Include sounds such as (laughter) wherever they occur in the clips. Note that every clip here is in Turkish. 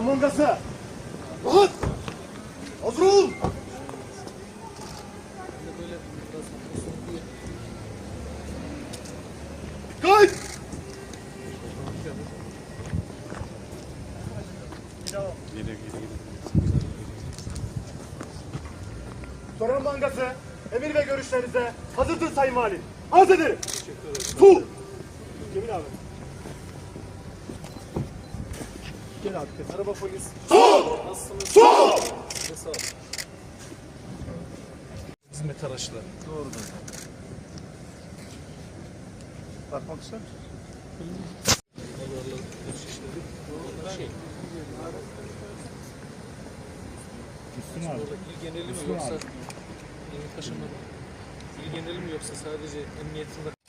Soyan mangası. Rahat. Hazır olun. Dikkat. Soran Bankası emir ve görüşlerinize hazırdır Sayın Valim. Arz ederim. Su. Cemil abi. Gel abi. Araba polis. Su. Su. Sağ ol. Hizmet araçları. Doğrudur. Bakmak ister misin? Onlarla şişleri. Onlar şey. Müslüm abi. Orada il geneli mi Müslüm yoksa yeni taşıma? İl geneli mi yoksa sadece emniyetinde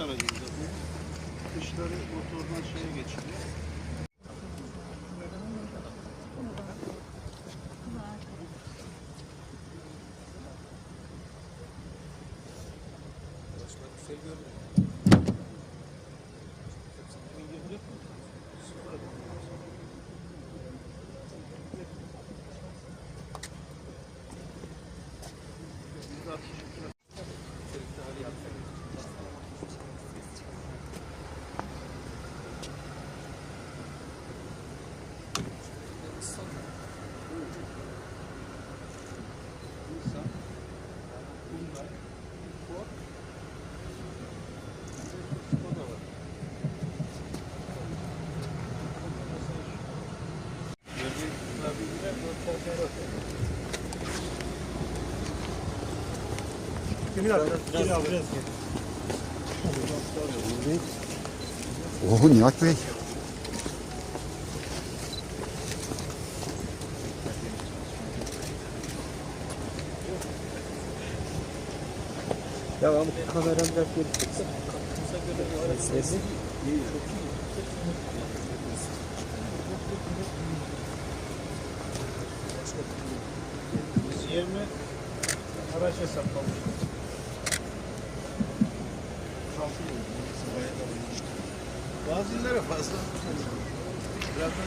aracımız. Kışları motordan şeye geçiriyor. Cemil abi. Cemil abi biraz gel. Oo Nihat Bey. Ya ama kameram biraz geri Ses. 20 araç hesaplamış. Bazı illere fazla. Birazdan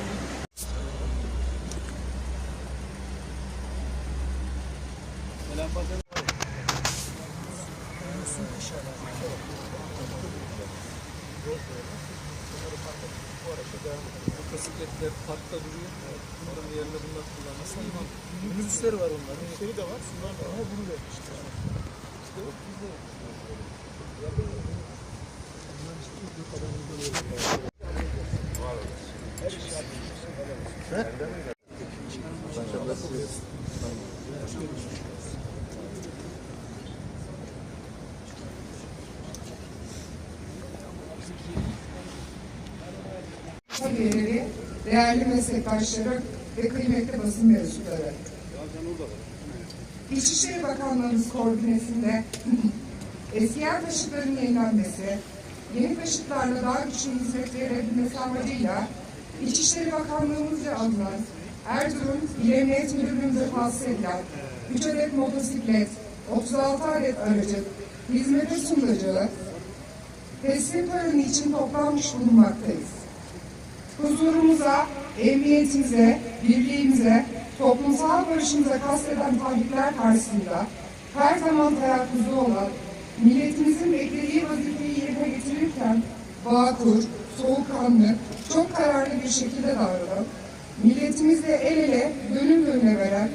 Selam bakın. Motosikletler parkta duruyor. Bunların yerine bunlar kullanması ama minibüsleri var onların. Şey de var, şunlar da var. Ama bunu vermişler. İşte o bize üyeleri, değerli meslektaşları ve kıymetli basın mensupları. İçişleri Bakanlığımız koordinesinde (laughs) eskiyen taşıtların yenilenmesi, yeni taşıtlarla daha güçlü hizmet verebilmesi amacıyla İçişleri Bakanlığımızca alınan Erzurum İl Emniyet Müdürlüğümüze tahsis edilen 3 adet motosiklet, 36 adet aracı hizmete sunulacağı teslim töreni için toplanmış bulunmaktayız huzurumuza, emniyetimize, birliğimize, toplumsal barışımıza kasteden tahrikler karşısında her zaman teyakkuzda olan, milletimizin beklediği vazifeyi yerine getirirken bağkur, soğukkanlı, çok kararlı bir şekilde davranan, milletimizle el ele, gönül gönüle veren,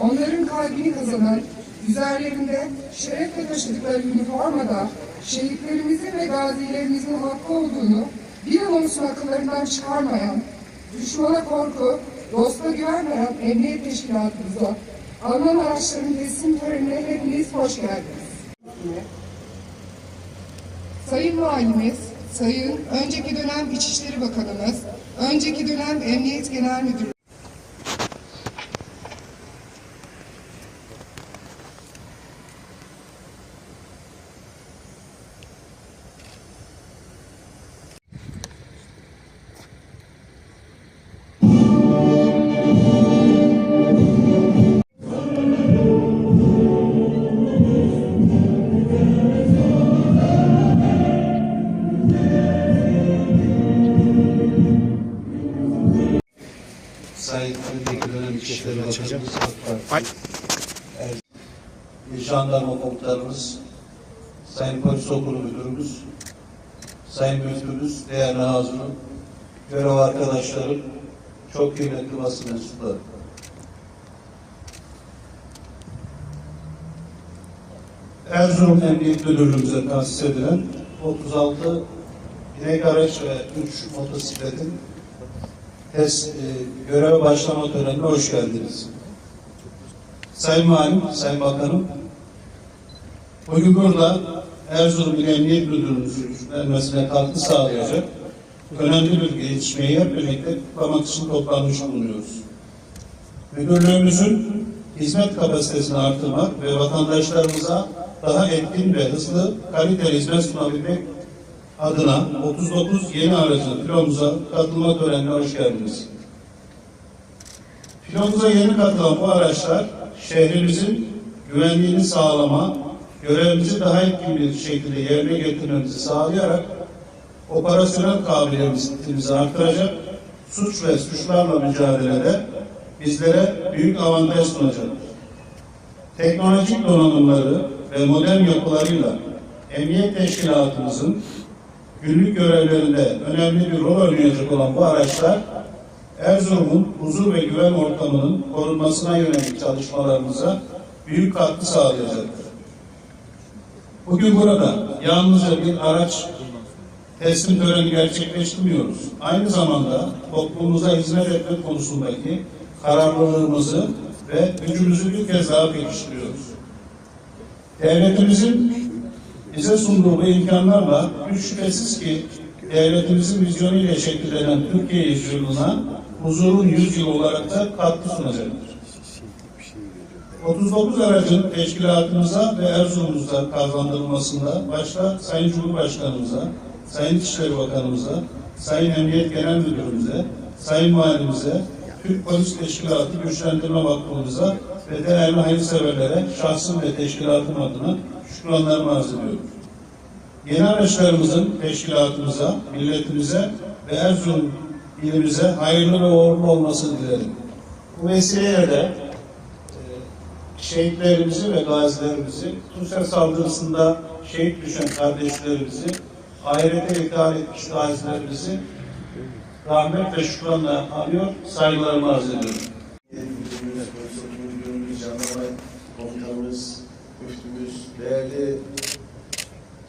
onların kalbini kazanan, üzerlerinde şerefle taşıdıkları üniformada şehitlerimizin ve gazilerimizin hakkı olduğunu bir an olsun akıllarından çıkarmayan, düşmana korku, dosta güven veren emniyet teşkilatımıza, alınan araçların teslim törenine hepiniz hoş geldiniz. Sayın Valimiz, Sayın önceki dönem İçişleri Bakanımız, önceki dönem Emniyet Genel Müdürü, jandarma komutanımız, sayın polis okulu müdürümüz, sayın müftümüz, değerli hazırım, görev arkadaşlarım, çok kıymetli basın mensupları. Erzurum Emniyet Müdürlüğümüze tahsis edilen 36 binek araç ve 3 motosikletin test, e, göreve başlama törenine hoş geldiniz. Sayın Valim, Sayın Bakanım, burada Erzurum İl Emniyet Müdürlüğümüzün vermesine katkı sağlayacak önemli bir gelişmeyi hep birlikte kutlamak için toplanmış bulunuyoruz. Müdürlüğümüzün hizmet kapasitesini artırmak ve vatandaşlarımıza daha etkin ve hızlı kaliteli hizmet sunabilmek adına 39 yeni aracın filomuza katılma törenine hoş geldiniz. Filomuza yeni katılan bu araçlar şehrimizin güvenliğini sağlama, görevimizi daha etkin bir şekilde yerine getirmemizi sağlayarak operasyonel kabiliyetimizi artıracak, suç ve suçlarla mücadelede bizlere büyük avantaj sunacaktır. Teknolojik donanımları ve modern yapılarıyla emniyet teşkilatımızın günlük görevlerinde önemli bir rol oynayacak olan bu araçlar Erzurum'un huzur ve güven ortamının korunmasına yönelik çalışmalarımıza büyük katkı sağlayacaktır. Bugün burada yalnızca bir araç teslim töreni gerçekleştirmiyoruz. Aynı zamanda toplumumuza hizmet etme konusundaki kararlılığımızı ve gücümüzü bir kez daha pekiştiriyoruz. Devletimizin bize sunduğu bu imkanlarla hiç şüphesiz ki devletimizin vizyonu ile şekillenen Türkiye yüzyılına huzurun yüzyılı olarak da katkı sunacaktır. 39 aracın teşkilatımıza ve Erzurum'umuza kazandırılmasında başta Sayın Cumhurbaşkanımıza, Sayın İçişleri Bakanımıza, Sayın Emniyet Genel Müdürümüze, Sayın Valimize, Türk Polis Teşkilatı Güçlendirme Vakfımıza ve değerli hayırseverlere şahsım ve teşkilatım adına şükranlarımı arz ediyorum. Yeni araçlarımızın teşkilatımıza, milletimize ve Erzurum ilimize hayırlı ve uğurlu olmasını dilerim. Bu vesileyle de şehitlerimizi ve gazilerimizi, Tuncer saldırısında şehit düşen kardeşlerimizi, ahirete ithal etmiş gazilerimizi rahmet ve şükranla anıyor, saygılarımı arz ediyorum. Komutanımız, müftümüz, değerli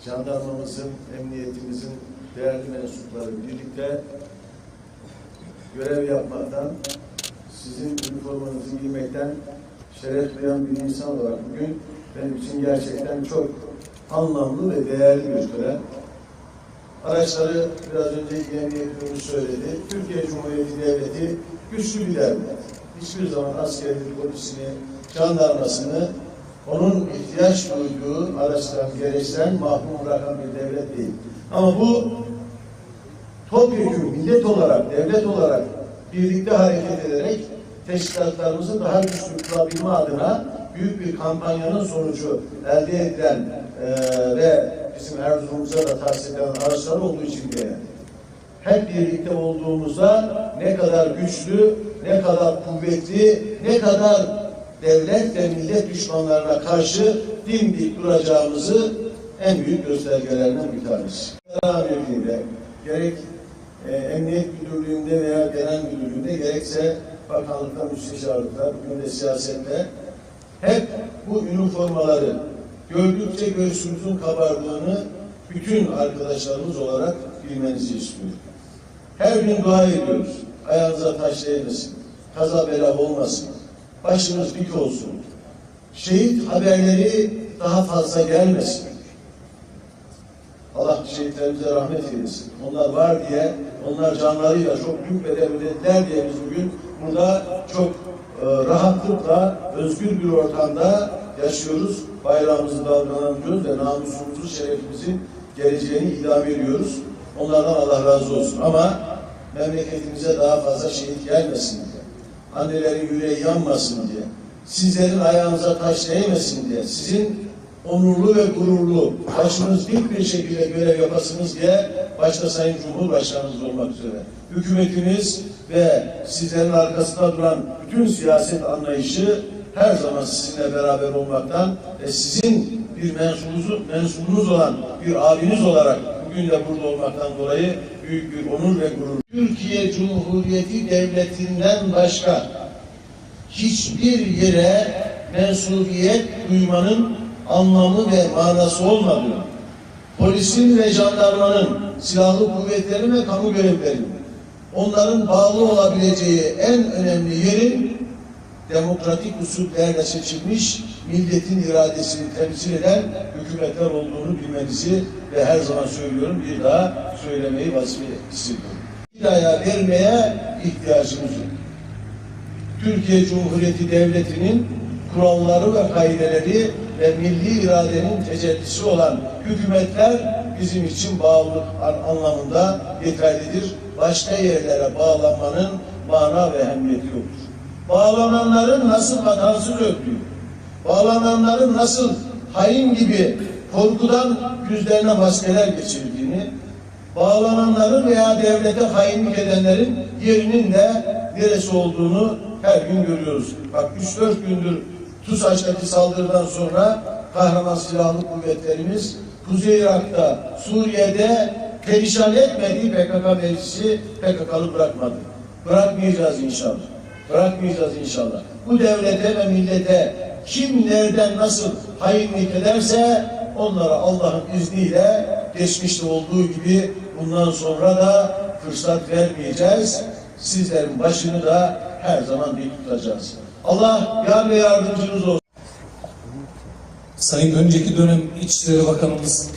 jandarmamızın, emniyetimizin değerli mensupları birlikte görev yapmaktan, sizin üniformanızı giymekten şeref duyan bir insan olarak bugün benim için gerçekten çok anlamlı ve değerli bir tören. Araçları biraz önce müdürü söyledi. Türkiye Cumhuriyeti Devleti güçlü bir devlet. Hiçbir zaman askerini, polisini, jandarmasını onun ihtiyaç duyduğu araçtan, gereçten mahrum bırakan bir devlet değil. Ama bu topyekun millet olarak, devlet olarak birlikte hareket ederek teşkilatlarımızı daha güçlü kılabilme adına büyük bir kampanyanın sonucu elde edilen eee, ve bizim Erzurum'umuza da tahsis edilen araçlar olduğu için de hep birlikte olduğumuzda ne kadar güçlü, ne kadar kuvvetli, ne kadar devlet ve millet düşmanlarına karşı dimdik duracağımızı en büyük göstergelerinden bir tanesi. Karar Birliği'nde gerek e, Emniyet Müdürlüğü'nde veya Genel Müdürlüğü'nde gerekse bakanlıkta, müsteşarlıkta, bugün de siyasette hep bu üniformaları gördükçe göğsümüzün kabardığını bütün arkadaşlarımız olarak bilmenizi istiyorum. Her gün dua ediyoruz. Ayağınıza taş değmesin. Kaza bela olmasın. Başınız dik olsun. Şehit haberleri daha fazla gelmesin. Allah şehitlerimize rahmet eylesin. Onlar var diye, onlar canlarıyla çok büyük bedel ödediler diye biz bugün burada çok e, rahatlıkla, özgür bir ortamda yaşıyoruz. Bayrağımızı davranabiliyoruz ve namusumuzu, şerefimizin geleceğini idam ediyoruz. Onlardan Allah razı olsun. Ama memleketimize daha fazla şehit gelmesin diye, annelerin yüreği yanmasın diye, sizlerin ayağınıza taş değmesin diye, sizin onurlu ve gururlu, başınız dik bir şekilde görev yapasınız diye başta Sayın Cumhurbaşkanımız olmak üzere hükümetimiz ve sizlerin arkasında duran bütün siyaset anlayışı her zaman sizinle beraber olmaktan ve sizin bir mensubunuz, mensubunuz olan bir abiniz olarak bugün de burada olmaktan dolayı büyük bir onur ve gurur. Türkiye Cumhuriyeti Devleti'nden başka hiçbir yere mensubiyet duymanın anlamı ve manası olmadığını, polisin ve jandarmanın, silahlı kuvvetlerin ve kamu görevlilerinin onların bağlı olabileceği en önemli yerin demokratik usullerle seçilmiş milletin iradesini temsil eden hükümetler olduğunu bilmenizi ve her zaman söylüyorum bir daha söylemeyi vazife hissediyorum. İdaya vermeye ihtiyacımız yok. Türkiye Cumhuriyeti Devleti'nin kuralları ve kaideleri ve milli iradenin tecellisi olan hükümetler bizim için bağlılık an- anlamında yeterlidir. Başka yerlere bağlanmanın mana ve ehemmiyeti yoktur. Bağlananların nasıl vatansız öldüğü, bağlananların nasıl hain gibi korkudan yüzlerine maskeler geçirdiğini, bağlananların veya devlete hainlik edenlerin yerinin de neresi olduğunu her gün görüyoruz. Bak 3-4 gündür TUSAŞ'taki saldırıdan sonra kahraman silahlı kuvvetlerimiz Kuzey Irak'ta, Suriye'de perişan etmediği PKK meclisi PKK'lı bırakmadı. Bırakmayacağız inşallah. Bırakmayacağız inşallah. Bu devlete ve millete kim nereden nasıl hainlik ederse onlara Allah'ın izniyle geçmişte olduğu gibi bundan sonra da fırsat vermeyeceğiz. Sizlerin başını da her zaman dik tutacağız. Allah yar ve yardımcınız olsun. Sayın önceki dönem İçişleri Bakanımız,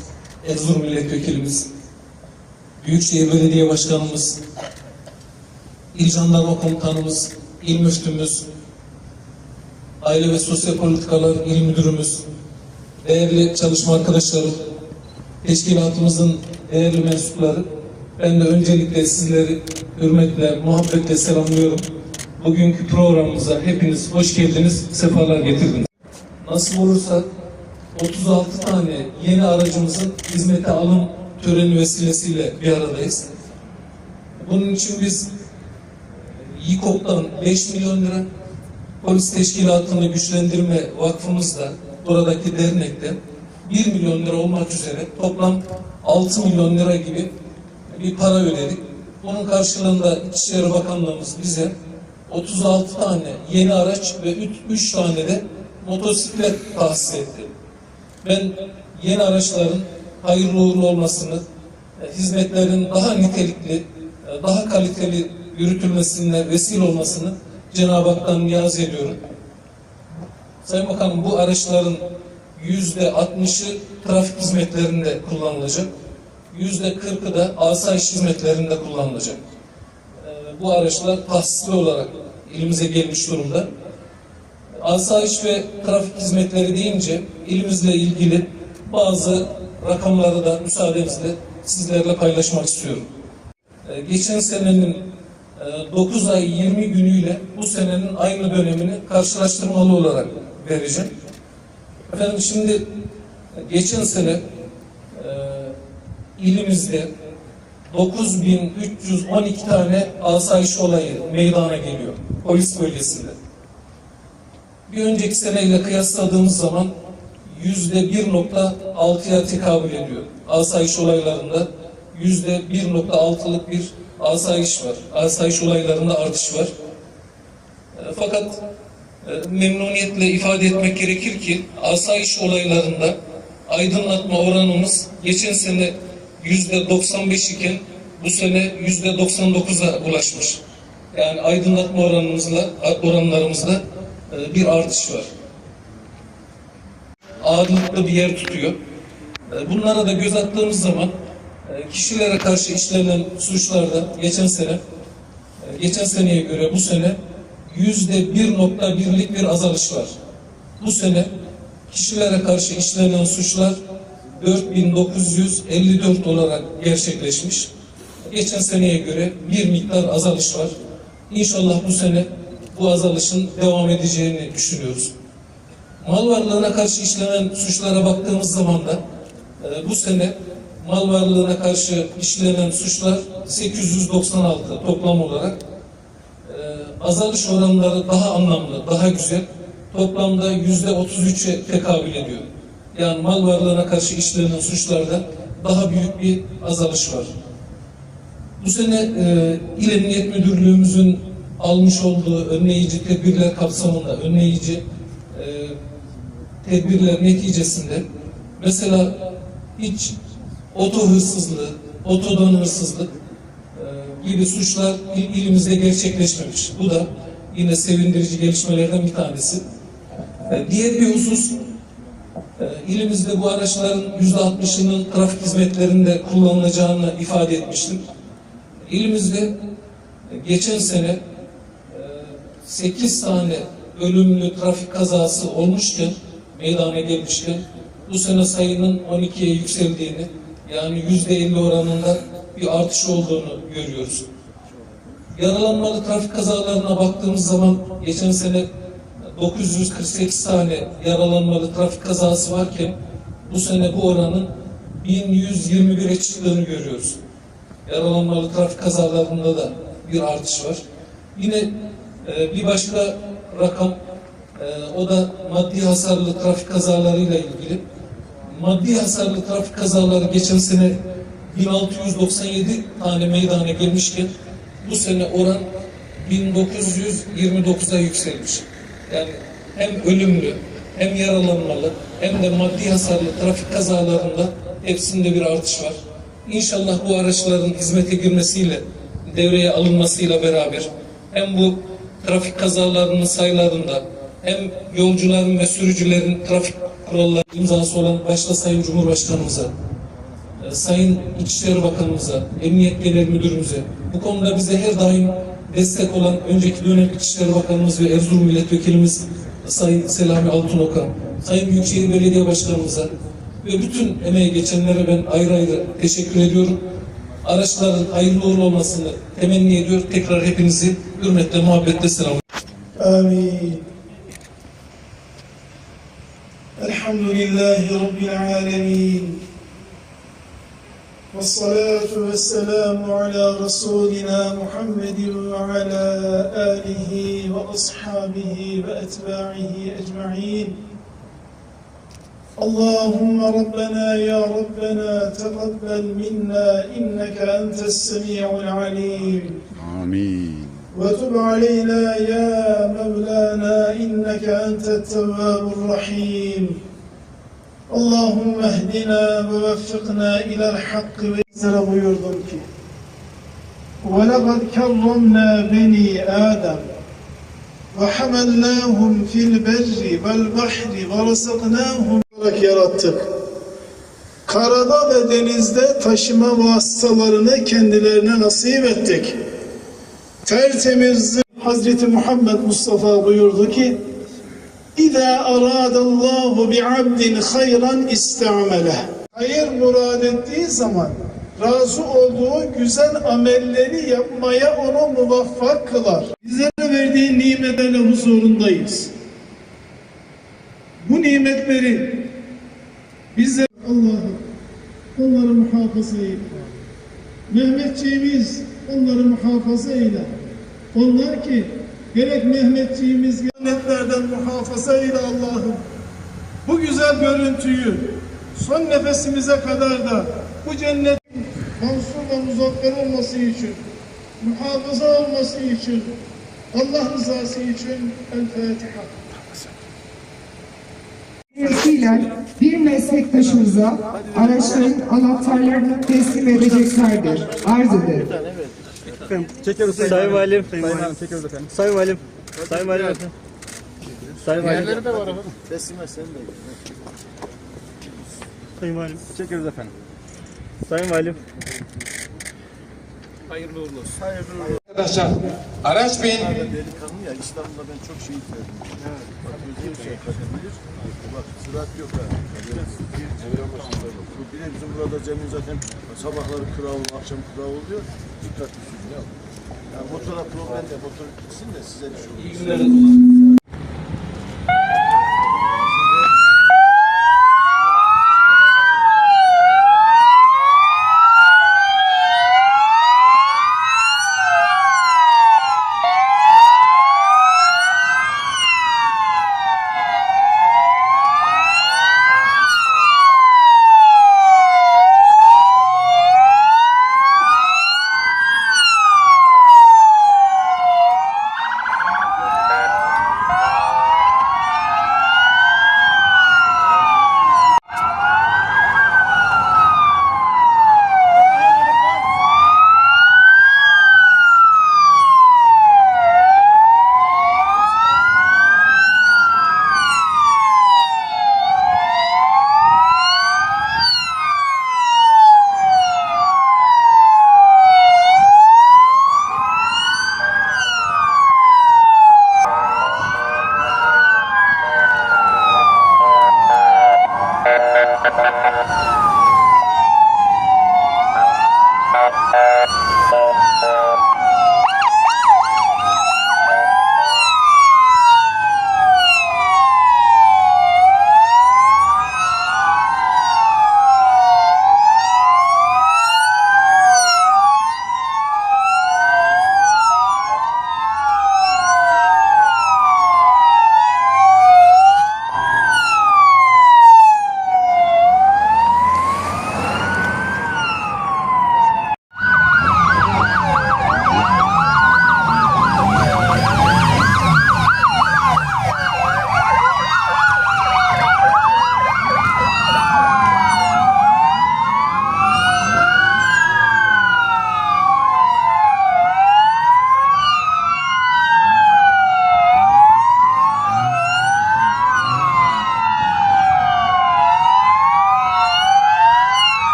Erzurum Milletvekilimiz, Büyükşehir Belediye Başkanımız, İl Jandarma Komutanımız, İl Müftümüz, Aile ve Sosyal Politikalar İl Müdürümüz, değerli çalışma arkadaşlarım, teşkilatımızın değerli mensupları, ben de öncelikle sizleri hürmetle, muhabbetle selamlıyorum. Bugünkü programımıza hepiniz hoş geldiniz, sefalar getirdiniz. Nasıl olursa 36 tane yeni aracımızın hizmete alım töreni vesilesiyle bir aradayız. Bunun için biz YİKOP'tan 5 milyon lira, Polis Teşkilatı'nı Güçlendirme Vakfımızda, buradaki dernekten 1 milyon lira olmak üzere toplam 6 milyon lira gibi bir para ödedik. Bunun karşılığında İçişleri Bakanlığımız bize 36 tane yeni araç ve 3 tane de motosiklet tahsis etti. Ben yeni araçların hayırlı uğurlu olmasını, e, hizmetlerin daha nitelikli, e, daha kaliteli yürütülmesine vesile olmasını Cenab-ı Hak'tan niyaz ediyorum. Sayın Bakanım bu araçların yüzde 60'ı trafik hizmetlerinde kullanılacak. Yüzde 40'ı da asayiş hizmetlerinde kullanılacak. E, Bu araçlar tahsisli olarak ilimize gelmiş durumda. Asayiş ve trafik hizmetleri deyince ilimizle ilgili bazı rakamları da müsaadenizle sizlerle paylaşmak istiyorum. Ee, Geçen senenin e, 9 ay 20 günüyle bu senenin aynı dönemini karşılaştırmalı olarak vereceğim. Efendim şimdi e, geçen sene e, ilimizde 9312 tane asayiş olayı meydana geliyor polis bölgesinde bir önceki seneyle kıyasladığımız zaman yüzde 1.6'ya tekabül ediyor. Asayiş olaylarında yüzde 1.6'lık bir asayiş var. Asayiş olaylarında artış var. E, Fakat e, memnuniyetle ifade etmek gerekir ki asayiş olaylarında aydınlatma oranımız geçen sene yüzde 95 iken bu sene yüzde 99'a ulaşmış. Yani aydınlatma oranımızla oranlarımızda e, bir artış var. Ağırlıklı bir yer tutuyor. E, Bunlara da göz attığımız zaman e, kişilere karşı işlenen suçlarda geçen sene e, geçen seneye göre bu sene yüzde bir nokta birlik bir azalış var. Bu sene kişilere karşı işlenen suçlar 4954 olarak gerçekleşmiş. Geçen seneye göre bir miktar azalış var. İnşallah bu sene bu azalışın devam edeceğini düşünüyoruz. Mal varlığına karşı işlenen suçlara baktığımız zaman da e, bu sene mal varlığına karşı işlenen suçlar 896 toplam olarak. E, azalış oranları daha anlamlı, daha güzel. toplamda yüzde 33'e tekabül ediyor. Yani mal varlığına karşı işlenen suçlarda daha büyük bir azalış var. Bu sene e, İl Emniyet Müdürlüğümüzün almış olduğu önleyici tedbirler kapsamında önleyici e, tedbirler neticesinde mesela hiç oto hırsızlığı, otodan hırsızlık e, gibi suçlar il- ilimizde gerçekleşmemiş. Bu da yine sevindirici gelişmelerden bir tanesi. E, diğer bir husus e, ilimizde bu araçların yüzde altmışının trafik hizmetlerinde kullanılacağını ifade etmiştim. İlimizde e, geçen sene 8 tane ölümlü trafik kazası olmuşken, meydana gelmişken bu sene sayının 12'ye yükseldiğini yani %50 oranında bir artış olduğunu görüyoruz. Yaralanmalı trafik kazalarına baktığımız zaman geçen sene 948 tane yaralanmalı trafik kazası varken bu sene bu oranın 1121'e çıktığını görüyoruz. Yaralanmalı trafik kazalarında da bir artış var. Yine e, bir başka rakam e, o da maddi hasarlı trafik kazalarıyla ilgili. Maddi hasarlı trafik kazaları geçen sene 1697 tane meydana gelmişken bu sene oran 1929'a yükselmiş. Yani hem ölümlü hem yaralanmalı hem de maddi hasarlı trafik kazalarında hepsinde bir artış var. İnşallah bu araçların hizmete girmesiyle, devreye alınmasıyla beraber hem bu trafik kazalarının sayılarında hem yolcuların ve sürücülerin trafik kuralları imzası olan başta Sayın Cumhurbaşkanımıza, e, Sayın İçişleri Bakanımıza, Emniyet Genel Müdürümüze, bu konuda bize her daim destek olan önceki dönem İçişleri Bakanımız ve Erzurum Milletvekilimiz Sayın Selami Altınokan, Sayın Büyükşehir Belediye Başkanımıza ve bütün emeğe geçenlere ben ayrı ayrı teşekkür ediyorum. Araçların hayırlı uğurlu olmasını temenni ediyor. Tekrar hepinizi hürmetle, muhabbetle selamlıyorum. Amin. الحمد لله رب العالمين. والصلاة والسلام على رسولنا محمد وعلى آله وأصحابه وأتباعه أجمعين. اللهم ربنا يا ربنا تقبل منا إنك أنت السميع العليم. Amin. وتب علينا يا مولانا إنك أنت التواب الرحيم اللهم اهدنا ووفقنا إلى الحق ويزر buyurdum ki وَلَقَدْ كَرَّمْنَا بَنِي آدَمَ وَحَمَلْنَاهُمْ فِي الْبَرِّ وَالْبَحْرِ وَرَزَقْناهُمْ olarak yarattık. Karada ve denizde taşıma vasıtalarını kendilerine nasip ettik tertemiz Hazreti Muhammed Mustafa buyurdu ki İza aradallahu bi abdin hayran istamele. Hayır murad ettiği zaman razı olduğu güzel amelleri yapmaya onu muvaffak kılar. Bizlere verdiği nimetlerle huzurundayız. Bu nimetleri bize Allah'ım onları muhafaza eyle. Mehmetçiğimiz onları muhafaza eyle. Onlar ki gerek Mehmetçiğimiz lanetlerden muhafaza eyle Allah'ım. Bu güzel görüntüyü son nefesimize kadar da bu cennet mansur ve muzaffer olması için, muhafaza olması için, Allah rızası için El Fatiha. Dolayısıyla bir meslektaşımıza araçların anahtarlarını teslim edeceklerdir. Arz ederim. Çekiyoruz Sayın Valim. Sayın Valim çekiyoruz efendim. Sayın Valim. Sayın Valim efendim. Sayın Valim. Diğerleri de var efendim. Teslim et sen de. Sayın Valim. Çekiyoruz efendim. Sayın Valim. Arkadaşlar araç bin Delikanlı ya İstanbul'da ben çok şehit verdim. Evet. Bak gözüm şey bilir. Bak sırat yok ha. Bu bir de bizim burada Cemil zaten sabahları oluyor, akşam kıra oluyor. Dikkatli sürün ya. Yani motora problem de motor gitsin de size bir şey olur. İyi günler.